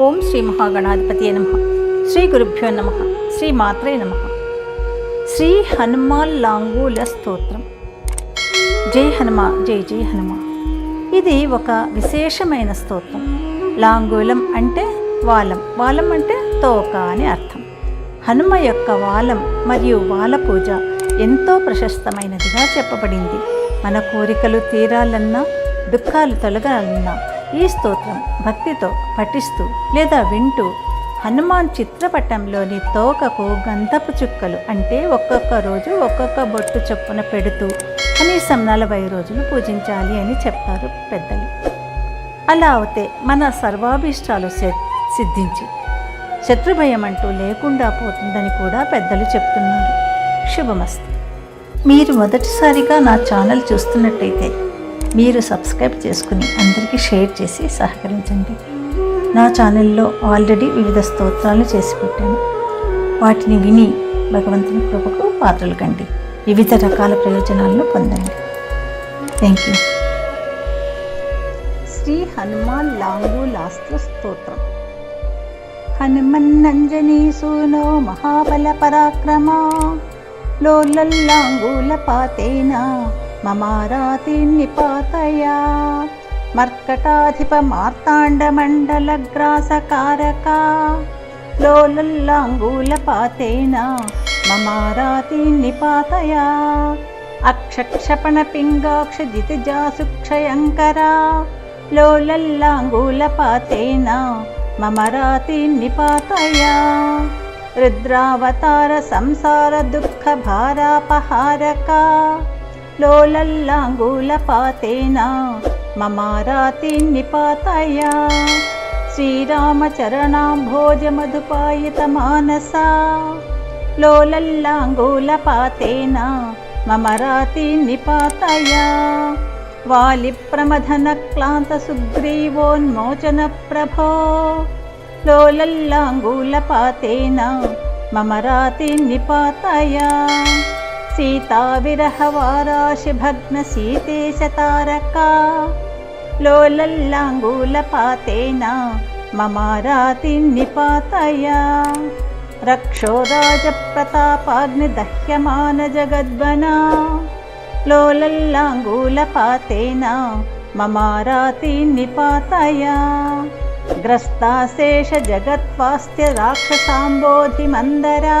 ఓం శ్రీ మహాగణాధిపతి నమ. శ్రీ గురుభ్యో నమ. శ్రీ మాత్రే నమ. శ్రీ హనుమాన్ లాంగూల స్తోత్రం. జై హనుమ జై జై హనుమ. ఇది ఒక విశేషమైన స్తోత్రం. లాంగూలం అంటే వాలం. వాలం అంటే తోక అని అర్థం. హనుమ యొక్క వాలం మరియు వాల పూజ ఎంతో ప్రశస్తమైనదిగా చెప్పబడింది. మన కోరికలు తీరాలన్నా దుఃఖాలు తొలగాలన్నా ఈ స్తోత్రం భక్తితో పఠిస్తూ లేదా వింటూ హనుమాన్ చిత్రపటంలోని తోకకు గంధపు చుక్కలు అంటే ఒక్కొక్క రోజు ఒక్కొక్క బొట్టు చొప్పున పెడుతూ కనీసం నలభై రోజులు పూజించాలి అని చెప్తారు పెద్దలు. అలా అవుతే మన సర్వాభీష్టాలు సిద్ధించి శత్రుభయం అంటూ లేకుండా పోతుందని కూడా పెద్దలు చెప్తున్నారు. శుభమస్తు. మీరు మొదటిసారిగా నా ఛానల్ చూస్తున్నట్టయితే మీరు సబ్స్క్రైబ్ చేసుకుని అందరికీ షేర్ చేసి సహకరించండి. నా ఛానల్లో ఆల్రెడీ వివిధ స్తోత్రాలు చేసి పెట్టాను. వాటిని విని భగవంతుని కృపకు పాత్రలు కండి. వివిధ రకాల ప్రయోజనాలను పొందండి. థ్యాంక్ యూ శ్రీ హనుమాన్ లాంగూలాస్త్ర స్తోత్రం. హనుమన్నంజనీ సూనో మహాబల పరాక్రమా లోలల్లాంగూలపాతేన పాతేనా मम मर्कटाधिपमार्ताण्डमण्डलग्रासकारका। लोलल्लाङ्गूलपातेन ममा रातीनिपातया लोलल्लाङ्गूलपातेन मम रातीनिपातया रुद्रावतार లోలల్లాంగూలపాతేన మమ రాతి నిపాతయా రుద్రావతార సంసార దుఃఖ భారాపహారకా లోలల్లాంగూలపాతేన మమ రాతి నిపాతయా శ్రీరామచరణాంభోజ మధుపాయిత మానసా లోలల్లాంగూలపాతేన మమ सीताविरहवाराशिभग्नसीते सीताविरहवाराशिभग्नसीतेशतारका लोलल्लाङ्गूलपातेन ममारातिन्निपातय रक्षो राजप्रतापाग्निदह्यमानजगद्वना लोलल्लाङ्गूलपातेन ममारातीनिपातय ग्रस्ता शेषजगत्त्वास्त्य राक्षसाम्बोधिमन्दरा।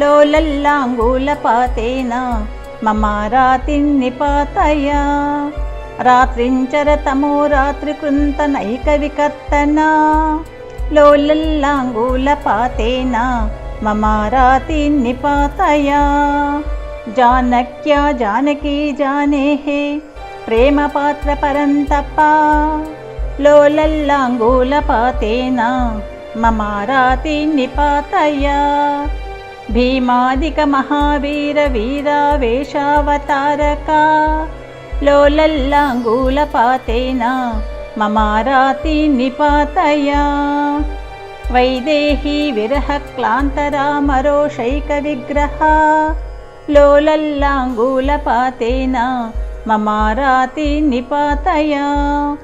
లోలల్లాంగూలపాతేన మమారాతి నిపాతయా గ్రస్తాశేష జగత్వాస్త్య రాక్షసాంబోధి మందరా లోలల్లాంగూలపాతేన మమారాతి నిపాతయా పుచ్చగుచ్చ స్ఫురద్వీర జగద్దగ్ధారి పత్తనా లోలల్లాంగూలపాతేన? మమారాతి నిపాతయా జగన్మనోదురుల్లంఘ్య పారావార విలంఘనా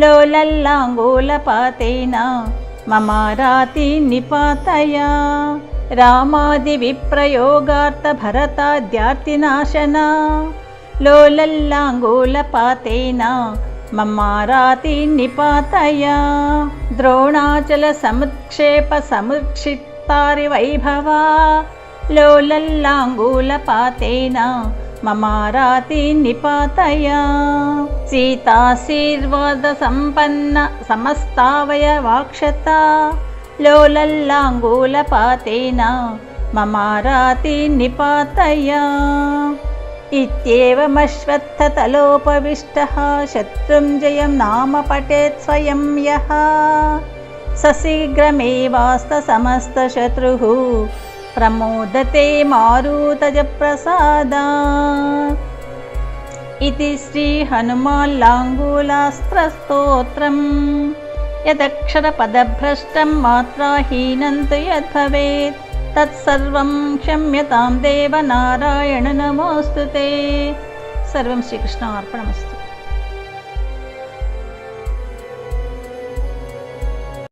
లోలల్లాంగూలపాతేన మమారాతి నిపాతయా రాత్రించరతమో రాత్రికృంతనైక వికర్తనా లోలల్లాంగూలపాతేన మమారాతి నిపాతయా ममारातिनिपातया सीताशीर्वादसम्पन्न समस्तावयवाक्षता लोलल्लाङ्गूलपातेन ममारातिनिपातया इत्येवमश्वत्थतलोपविष्टः शत्रुञ्जयं नाम पठेत् स्वयं यः सशीघ्रमेवास्तसमस्तशत्रुः प्रमोदते मारुतजप्रसादा इति श्रीहनुमाल्लाङ्गूलास्त्रस्तोत्रम् यदक्षरपदभ्रष्टं मात्राहीनं तु यद्भवेत् तत्सर्वं क्षम्यतां देवनारायण नमोऽस्तु ते सर्वं श्रीकृष्णार्पणमस्तु